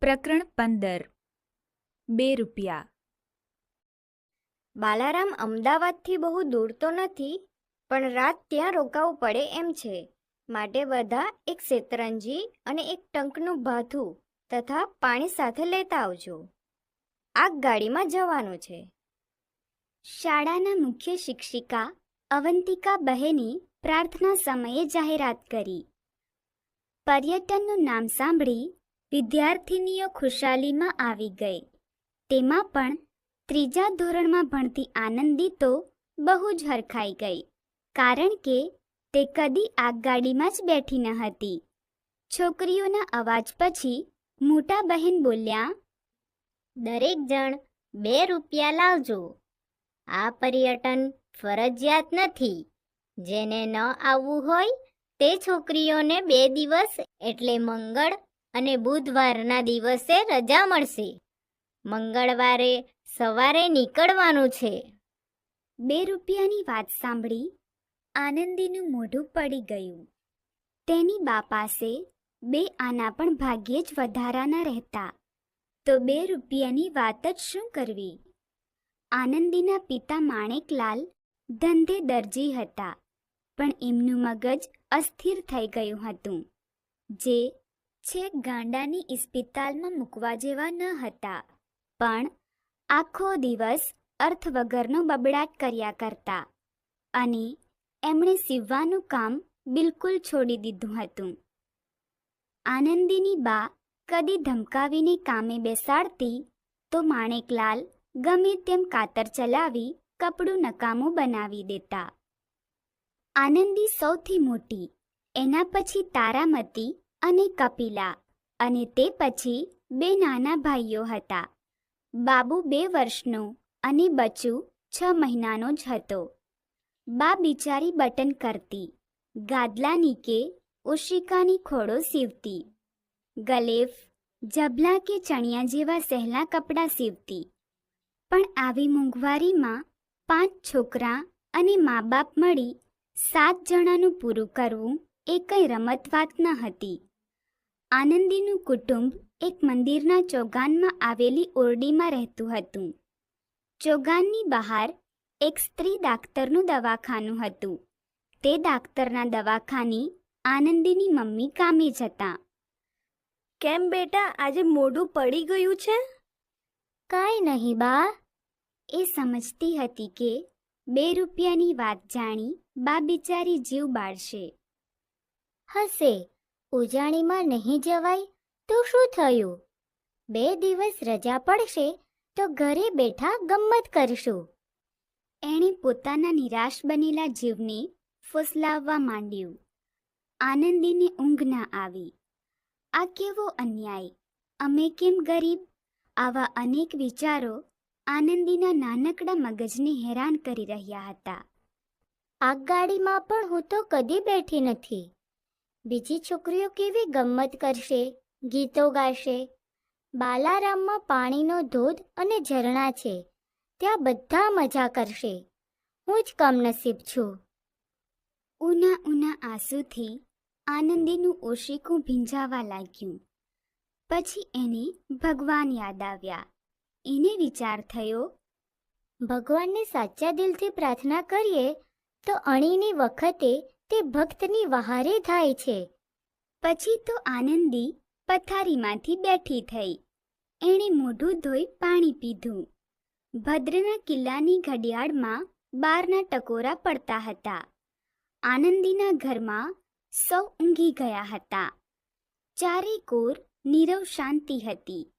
પ્રકરણ પંદર. બે રૂપિયા. બાલારામ અમદાવાદથી બહુ દૂર તો નથી, પણ રાત ત્યાં રોકાવું પડે એમ છે. માટે બધા એક શેતરંજી અને એક ટંકનું ભાથું તથા પાણી સાથે લેતા આવજો. આગગાડીમાં જવાનું છે. શાળાના મુખ્ય શિક્ષિકા અવંતિકા બહેની પ્રાર્થના સમયે જાહેરાત કરી. પર્યટનનું નામ સાંભળી વિદ્યાર્થિનીઓ ખુશાલીમાં આવી ગઈ. તેમાં પણ ત્રીજા ધોરણમાં ભણતી આનંદી તો બહુ જ હરખાઈ ગઈ, કારણ કે તે કદી આગગાડીમાં જ બેઠી ન હતી. છોકરીઓના અવાજ પછી મોટા બહેન બોલ્યા, દરેક જણ બે રૂપિયા લાવજો. આ પર્યટન ફરજિયાત નથી. જેને ન આવવું હોય તે છોકરીઓને બે દિવસ એટલે મંગળ અને બુધવારના દિવસે રજા મળશે. મંગળવારે સવારે નીકળવાનું છે. બે રૂપિયાની વાત સાંભળી આનંદીનું મોઢું પડી ગયું. તેની બા પાસે બે આના પણ ભાગ્યે જ વધારાના રહેતા. તો બે રૂપિયાની વાત જ શું કરવી? આનંદીના પિતા માણેકલાલ ધંધે દરજી હતા, પણ એમનું મગજ અસ્થિર થઈ ગયું હતું, જે છેક ગાંડાની ઇસ્પિતાલમાં મૂકવા જેવા ન હતા. પણ આખો દિવસ અર્થ વગરનો બબડાટ કર્યા કરતા અને એમણે સીવવાનું કામ બિલકુલ છોડી દીધું હતું. આનંદીની બા કદી ધમકાવીને કામે બેસાડતી તો માણેકલાલ ગમે તેમ કાતર ચલાવી કપડું નકામું બનાવી દેતા. આનંદી સૌથી મોટી, એના પછી તારામતી અને કપિલા અને તે પછી બે નાના ભાઈઓ હતા. બાબુ બે વર્ષનો અને બચુ છ મહિનાનો જ હતો. બા બિચારી બટન કરતી ગાદલાની કે ઓશિકાની ખોડો સીવતી, ગલેફ, જબલા કે ચણિયા જેવા સહેલા કપડાં સીવતી. પણ આવી મોંઘવારીમાં પાંચ છોકરા અને મા બાપ મળી સાત જણાનું પૂરું કરવું એ કંઈ રમત વાત ન હતી. આનંદીનું કુટુંબ એક મંદિરના ચોગાનમાં આવેલી ઓરડીમાં રહેતું હતું. ચોગાનની બહાર એક સ્ત્રી ડાક્ટરનું દવાખાનું હતું. તે ડાક્ટરના દવાખાની આનંદીની મમ્મી કામે જતા. કેમ બેટા આજે મોઢું પડી ગયું છે? કાંઈ નહીં બા. એ સમજતી હતી કે બે રૂપિયાની વાત જાણી બા બિચારી જીવ બાળશે. હશે. ઉજાણીમાં નહીં જવાય તો શું થયું? બે દિવસ રજા પડશે તો ઘરે બેઠા ગમ્મત કરશું. એણે પોતાના નિરાશ બનેલા જીવને ફૂસલાવવા માંડ્યું. આનંદીને ઊંઘ ના આવી. આ કેવો અન્યાય? અમે કેમ ગરીબ? આવા અનેક વિચારો આનંદીના નાનકડા મગજને હેરાન કરી રહ્યા હતા. આગગાડીમાં પણ હું તો કદી બેઠી નથી. બીજી છોકરીઓ કેવી ગમ્મત કરશે, ગીતો ગાશે? બાલારામમાં પાણીનો ધોધ અને ઝરણા છે. ત્યાં બધા મજા કરશે. હું જ કમનસીબ છું. ઉના ઉના આંસુથી આનંદીનું ઓશિકું ભીંજાવા લાગ્યું. પછી એને ભગવાન યાદ આવ્યા. એને વિચાર થયો, ભગવાનને સાચા દિલથી પ્રાર્થના કરીએ તો અણીની વખતે તે ભક્તની વહારે થાય છે. પછી તો આનંદી પથારીમાંથી બેઠી થઈ. એણે મોઢું ધોઈ પાણી પીધું. ભદ્રના કિલ્લાની ઘડિયાળમાં બારના ટકોરા પડતા હતા. આનંદીના ઘરમાં સૌ ઊંઘી ગયા હતા. ચારે કોર નીરવ શાંતિ હતી.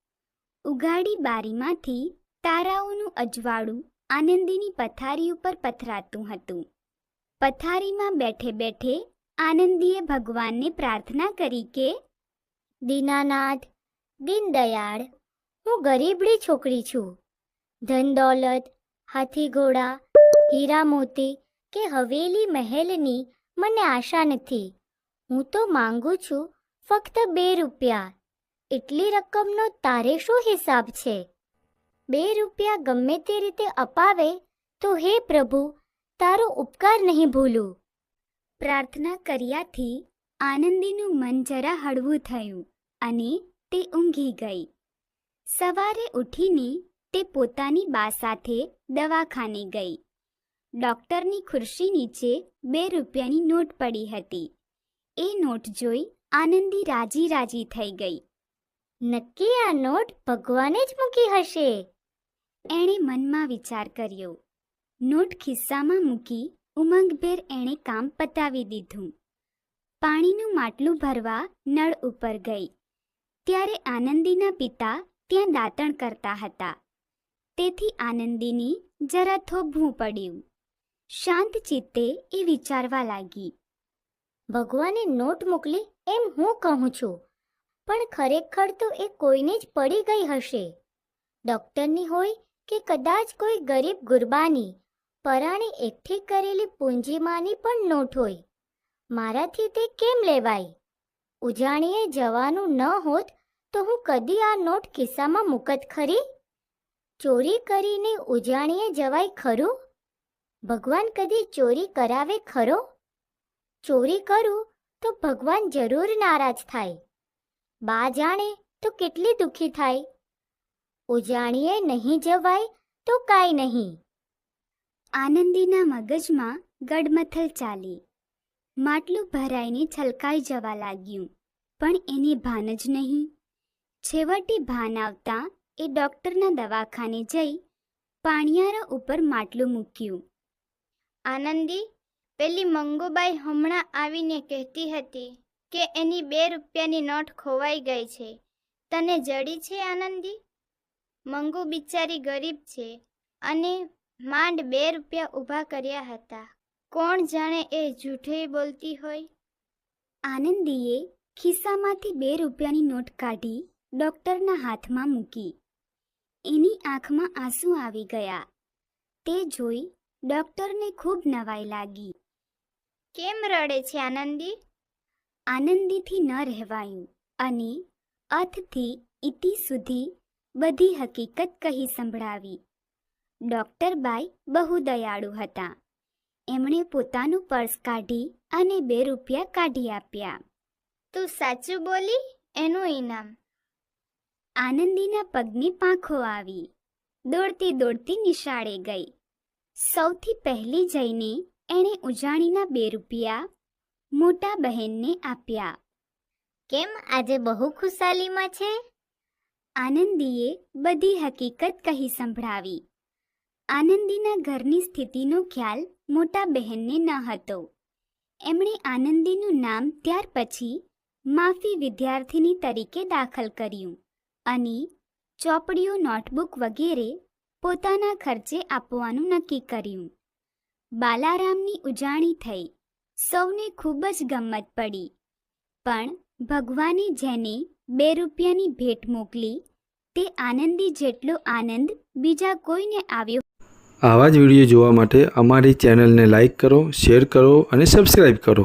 ઉગાડી બારીમાંથી તારાઓનું અજવાળું આનંદીની પથારી ઉપર પથરાતું હતું. પથારીમાં બેઠે બેઠે આનંદીએ ભગવાનને પ્રાર્થના કરી કે, દીનાનાથ, દીનદયાળ, હું ગરીબડી છોકરી છું. ધન દોલત, હાથી ઘોડા, હીરા મોતી કે હવેલી મહેલની મને આશા નથી. હું તો માંગુ છું ફક્ત બે રૂપિયા. એટલી રકમનો તારે શું હિસાબ છે? બે રૂપિયા ગમે તે રીતે અપાવે તો હે પ્રભુ તારો ઉપકાર નહીં ભૂલું. પ્રાર્થના કર્યાથી આનંદીનું મન જરા હળવું થયું અને તે ઊંઘી ગઈ. સવારે ઉઠીને તે પોતાની બા સાથે દવાખાને ગઈ. ડૉક્ટરની ખુરશી નીચે બે રૂપિયાની નોટ પડી હતી. એ નોટ જોઈ આનંદી રાજી રાજી થઈ ગઈ. નક્કી આ નોટ ભગવાને જ મૂકી હશે? એણે મનમાં વિચાર કર્યો. નોટ ખિસ્સામાં મૂકી ઉમંગભેર એણે કામ પતાવી દીધું. પાણીનું માટલું ભરવા નળ ઉપર ગઈ. ત્યારે આનંદીના પિતા ત્યાં દાંતણ કરતા હતા. તેથી આનંદીની જરા થોભવું પડ્યું. શાંત ચિત્તે એ વિચારવા લાગી. ભગવાને નોટ મોકલી એમ હું કહું છું, પણ ખરેખર તો એ કોઈને જ પડી ગઈ હશે. ડૉક્ટરની હોય કે કદાચ કોઈ ગરીબ ગુરબાની પરાણે એકઠી કરેલી પૂંજીમાંની પણ નોટ હોય. મારાથી તે કેમ લેવાય? ઉજાણીએ જવાનું ન હોત તો હું કદી આ નોટ ખિસ્સામાં મૂકત ખરી? ચોરી કરીને ઉજાણીએ જવાય ખરું? ભગવાન કદી ચોરી કરાવે ખરો? ચોરી કરું તો ભગવાન જરૂર નારાજ થાય. બા જાણે તો કેટલી દુઃખી થાય. ઉજાણીએ નહીં જવાય તો કાંઈ નહીં. આનંદીના મગજમાં ગડમથલ ચાલી. માટલું ભરાઈને છલકાઈ જવા લાગ્યું, પણ એને ભાન જ નહીં. છેવટે ભાન આવતા એ ડૉક્ટરના દવાખાને જઈ પાણિયારા ઉપર માટલું મૂક્યું. આનંદી, પેલી મંગુબાઈ હમણાં આવીને કહેતી હતી કે એની બે રૂપિયાની નોટ ખોવાઈ ગઈ છે. તને જડી છે આનંદી? મંગુ બિચારી ગરીબ છે અને માંડ બે રૂપિયા ઊભા કર્યા હતા. કોણ જાણે એ જૂઠે બોલતી હોય? આનંદીએ ખિસ્સામાંથી બે રૂપિયાની નોટ કાઢી ડૉક્ટરના હાથમાં મૂકી. એની આંખમાં આંસુ આવી ગયા. તે જોઈ ડૉક્ટરને ખૂબ નવાઈ લાગી. કેમ રડે છે આનંદી? આનંદીથી ન રહેવાયું અને અથથી ઇતિ સુધી બધી હકીકત કહી સંભળાવી. ડૉક્ટર બાઈ બહુ દયાળુ હતા. એમણે પોતાનું પર્સ કાઢી અને બે રૂપિયા કાઢી આપ્યા. તું સાચું બોલી? એનું ઇનામ. આનંદીના પગની પાંખો આવી. દોડતી દોડતી નિશાળે ગઈ. સૌથી પહેલી જઈને એણે ઉજાણીના બે રૂપિયા મોટા બહેનને આપ્યા. કેમ આજે બહુ ખુશાલીમાં છે? આનંદીએ બધી હકીકત કહી સંભળાવી. આનંદીના ઘરની સ્થિતિનો ખ્યાલ મોટા બહેનને ન હતો. એમણે આનંદીનું નામ ત્યાર પછી માફી વિદ્યાર્થીની તરીકે દાખલ કર્યું અને ચોપડીઓ, નોટબુક વગેરે પોતાના ખર્ચે આપવાનું નક્કી કર્યું. બાલારામની ઉજાણી થઈ. સૌને ખૂબ જ ગમત પડી. પણ ભગવાને જેને બે રૂપિયાની ભેટ મોકલી તે આનંદી જેટલો આનંદ બીજા કોઈને આવ્યો આવા જ વીડિયો જોવા માટે અમારી ચેનલને લાઇક કરો શેર કરો અને સબસ્ક્રાઈબ કરો.